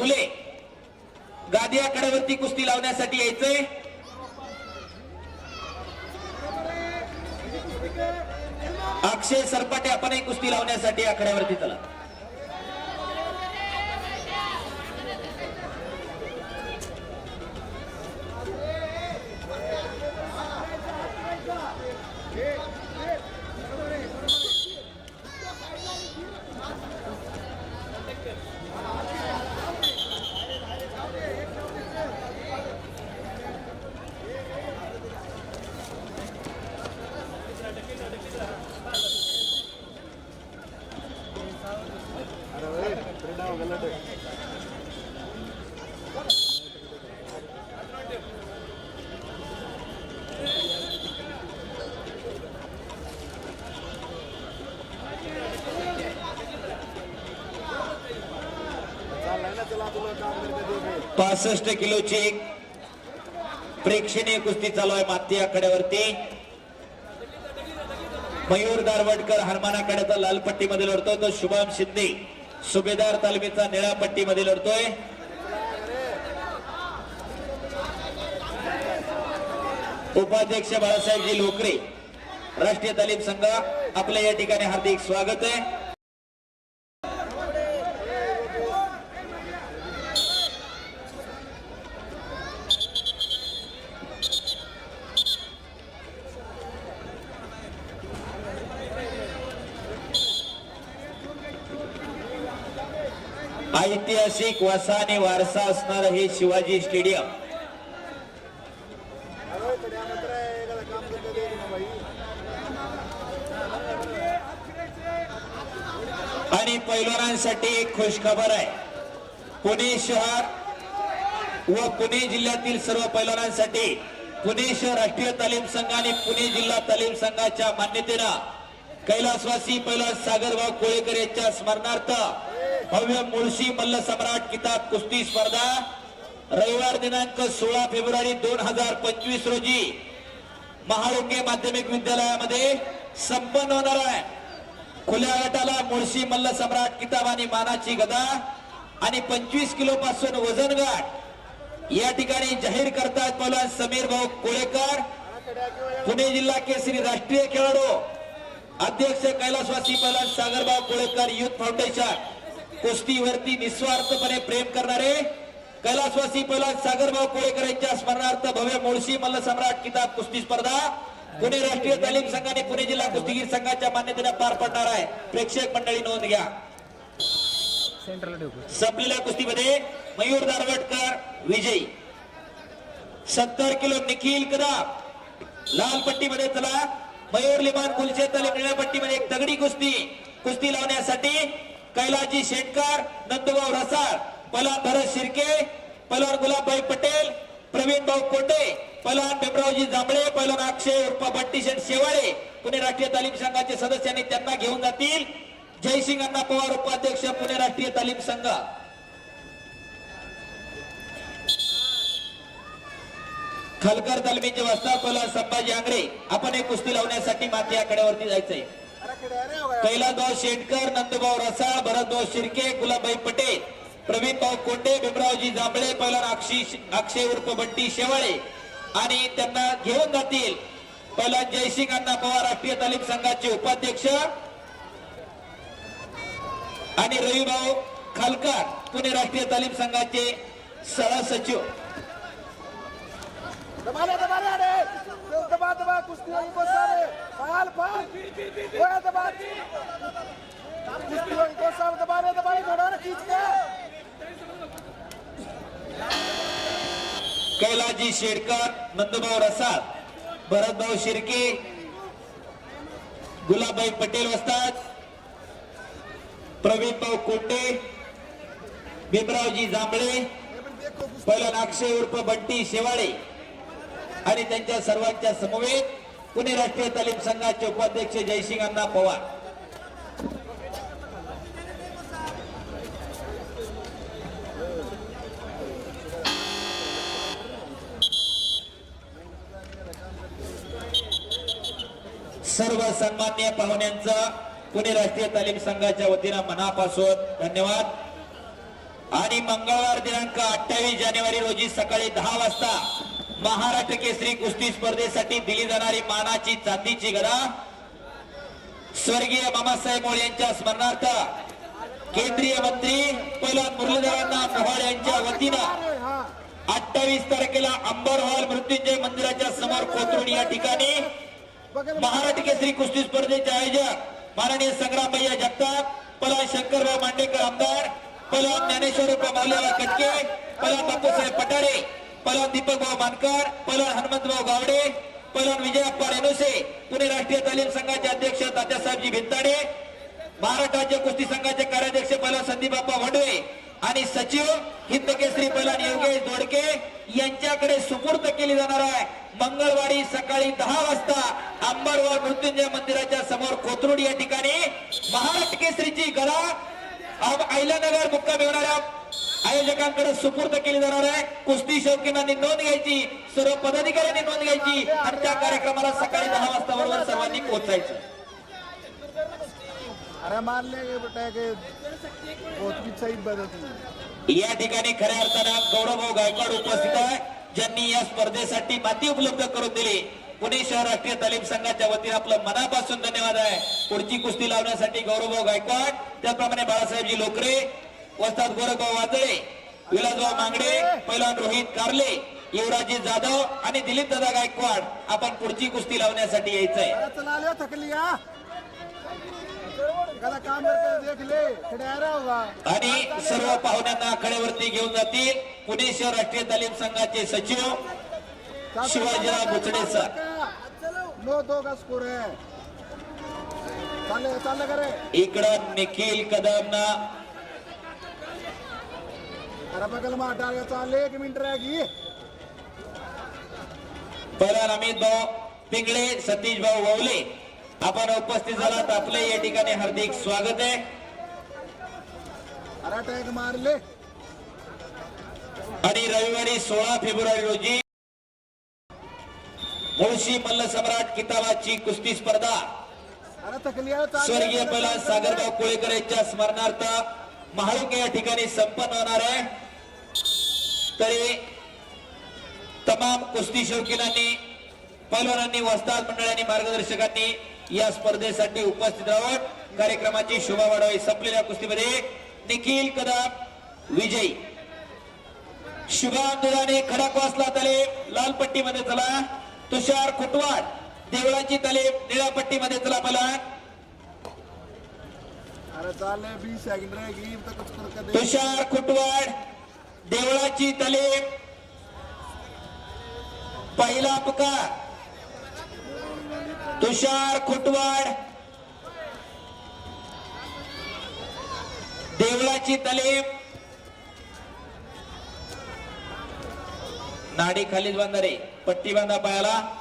घुले गादी आखाड्यावरती कुस्ती लावण्यासाठी यायचंय. अक्षय सरपाटे आपणही कुस्ती लावण्यासाठी आखाड्यावरती चला. पासष्ट किलोची एक प्रेक्षणीय कुस्ती चालू आहे माती आखाड्यावरती मयूर दारवडकर हनुमान आखाड्याचा लाल पट्टीमध्ये लढतोय तो शुभम शिंदे. सुभेदार तालमीचा निळ्या पट्टीमध्ये लढतोय. उपाध्यक्ष बाळासाहेबजी लोकरे राष्ट्रीय तालीम संघ आपल्या या ठिकाणी हार्दिक स्वागत आहे. ऐतिहासिक वसा आणि वारसा असणार हे शिवाजी स्टेडियम. आणि पैलवानांसाठी एक खुश खबर आहे. पुणे शहर व पुणे जिल्ह्यातील सर्व पैलवानांसाठी पुणे शहर राष्ट्रीय तालीम संघ आणि पुणे जिल्हा तालीम संघाच्या मान्यतेनं कैलासवासी पहिला सागरभाऊ कोळेकर यांच्या स्मरणार्थ भव्य मुळशी मल्ल सम्राट किताब कुस्ती स्पर्धा रविवार दिनांक सोळा फेब्रुवारी दोन हजार पंचवीस रोजी महाळुंगे माध्यमिक विद्यालयामध्ये संपन्न होणार आहे. खुल्या गटाला मुळशी मल्ल सम्राट किताब आणि मानाची गदा आणि पंचवीस किलो पासून वजन गाठ. या ठिकाणी जाहीर करतात पहिला समीर भाऊ कोळेकर. पुणे जिल्हा केसरी राष्ट्रीय खेळाडू अध्यक्ष कैलासवासी पहिलवान सागरबाव कोळेकर युथ फाउंडेशन. कुस्तीवरती निस्वार्थपणे प्रेम करणारे कैलासवासी पहिलवान सागरबाव कोळेकर यांच्या स्मरणार्थ भव्य मुळशी मल्ल सम्राट किताब कुस्ती स्पर्धा पुणे राष्ट्रीय तालीम संघाने पुणे जिल्हा कुस्तीगीर संघाच्या मान्यतेने पार पडणार आहे. प्रेक्षक मंडळी नोंद घ्या. संपलेल्या कुस्तीमध्ये मयूर दारवटकर विजयी. सत्तर किलो निखिल कदा लाल पट्टीमध्ये चला. मयूर लिमान कुलचे तालीम एक दगडी कुस्ती. कुस्ती लावण्यासाठी कैलाजी शेटकर नंदुभाऊ रसाळ पहलवान भरत शिर्के पलवार गुलाबभाई पटेल प्रवीण भाऊ कोटे पलवान भीमरावजी जांभळे पलवान अक्षय उर्फ बट्टी शेठ शेवाळे. पुणे राष्ट्रीय तालीम संघाचे सदस्यांनी त्यांना घेऊन जातील. जयसिंग अण्णा पवार उपाध्यक्ष पुणे राष्ट्रीय तालीम संघ. खालकर तालमीचे वस्ता कोला संभाजी आंगरे आपण एक कुस्ती लावण्यासाठी माती आकड्यावरती जायचंय. कैलासभाऊ शेटकर नंदभाऊ रसाळ भरतभाऊ शिर्के गुलाबाई पटेल प्रवीणभाऊ कोंडे भीमरावजी जांभळे पहिला अक्षय उर्फ बंटी शेवाळे. आणि त्यांना घेऊन जातील. पहिला जयसिंग अण्णा पवार राष्ट्रीय तालीम संघाचे उपाध्यक्ष. आणि रविभाऊ खालकर पुणे राष्ट्रीय तालीम संघाचे सहसचिव दबाले दबाले अरे दबा दबा कुश्ती होगी को सारे। फाल फाल। ओए दबा। कुश्ती होगी को सारे। दबाले दबाले घोड़ा ना खींच के। कैलाजी शेडकर नंदभाऊ रसाळ भरतभाऊ शिर्के गुलाबभाई पटेल वस्ताद प्रवीण कोटे भीमरावजी जांभळे पहिला नाक्षे उर्फ बंटी शेवाळे आणि त्यांच्या सर्वांच्या समवेत पुणे राष्ट्रीय तालीम संघाचे उपाध्यक्ष जयसिंग अण्णा पवार. सर्व सन्मान्य पाहुण्यांचा पुणे राष्ट्रीय तालीम संघाच्या वतीनं मनापासून धन्यवाद. आणि मंगळवार दिनांक अठ्ठावीस जानेवारी रोजी सकाळी दहा वाजता महाराष्ट्र केसरी कुस्ती स्पर्धेसाठी दिली जाणारी मानाची चांदीची गदा स्वर्गीय बाबासाहेब मोळे यांच्या स्मरणार्थ केंद्रीय मंत्री पैलवान मुरलीधरांना मोहोळ यांच्या वतीनं अठ्ठावीस तारखेला अंबर हॉल मृत्युंजय मंदिराच्या समोर कोथरून या ठिकाणी महाराष्ट्र केसरी कुस्ती स्पर्धेचे आयोजक माननीय संग्राम भैया जगताप पलान शंकरराव मांडेकर आमदार पलान ज्ञानेश्वर मावलेला कटके पलान बापूसाहेब पठारे पलान दीपक भाऊ मानकर पलान हनुमंतभाऊ गावडे पलान विजयप्पा रेणुसे पुणे राष्ट्रीय तालीम संघाचे अध्यक्ष तात्यासाहेबजी भिंताडे महाराष्ट्र राज्य कुस्ती संघाचे कार्याध्यक्ष पलान संदीपाप्पा वडवे आणि सचिव हिंदकेसरी पलान योगेश दोडके यांच्याकडे सुपूर्द केली जाणार आहे. मंगळवारी सकाळी दहा वाजता अंबरवार मृत्युंजय मंदिराच्या समोर कोथरूड या ठिकाणी महाराष्ट्र केसरीची गदा अहिल्यानगर मुक्काम येणाऱ्या आयोजकांकडे सुपूर्द केली जाणार आहे. कुस्ती शौकीनांनी नोंद घ्यायची सर्व पदाधिकाऱ्यांनी नोंद घ्यायची आणि त्या कार्यक्रमाला सकाळी दहा वाजता बरोबर सर्वांनी पोहोचायचं. या ठिकाणी खऱ्या अर्थानं गौरवभाऊ गायकवाड उपस्थित आहे. ज्यांनी या स्पर्धेसाठी माती उपलब्ध करून दिली. पुणे शहर राष्ट्रीय तालीम संघाच्या वतीने आपलं मनापासून धन्यवाद आहे. पुढची कुस्ती लावण्यासाठी गौरवभाऊ गायकवाड त्याचप्रमाणे बाळासाहेबजी लोकरे वस्ताद गोरखभाऊ वाजळे विलासभाऊ मांगडे पैलवान रोहित कारले युवराजी जाधव आणि दिलीप दादा गायकवाड आपण पुढची कुस्ती लावण्यासाठी यायचंय. आणि सर्व पाहुण्यांना आखाड्यावरती घेऊन जातील पुणे शहर राष्ट्रीय तालीम संघाचे सचिव शिवाजीराव बुचडे सर. नो इकडं निखिल कदमना अरे बगल में हटा के? चाले एक मिनट पहिला अमित भाऊ पिंगळे सतीश भाऊ ववले. आपण उपस्थित झालात. आपले या ठिकाणी हार्दिक स्वागत आहे. अरे टैग मार ले आणि रविवारी सोळा फेब्रुवारी रोजी मुळशी मल्ल सम्राट किताबाची कुस्ती स्पर्धा. स्वर्गीय पहिला सागरभाऊ कोळेकर यांच्या स्मरणार्थ महाळुंगे या ठिकाणी संपन्न होणार आहे. तरी तमाम कुस्ती शौकीनांनी पैलवानांनी वस्ताद मंडळ आणि मार्गदर्शकांनी या स्पर्धेसाठी उपस्थित राहून कार्यक्रमाची शोभा वाढवावी संपलेल्या कुस्तीमध्ये निखिल कदम विजयी. शुभम दुधाने खडकवासला तालीम लाल पट्टीमध्ये चला. तुषार खुटवाड देवळाची तालीम निळ्या पट्टीमध्ये चला मला तुषार खुटवाड देवळाची तालीम पहिला पुकार. तुषार खुटवाड. देवळाची तालीम नाडी खालीच बांधा रे. पट्टी बांधा पायाला.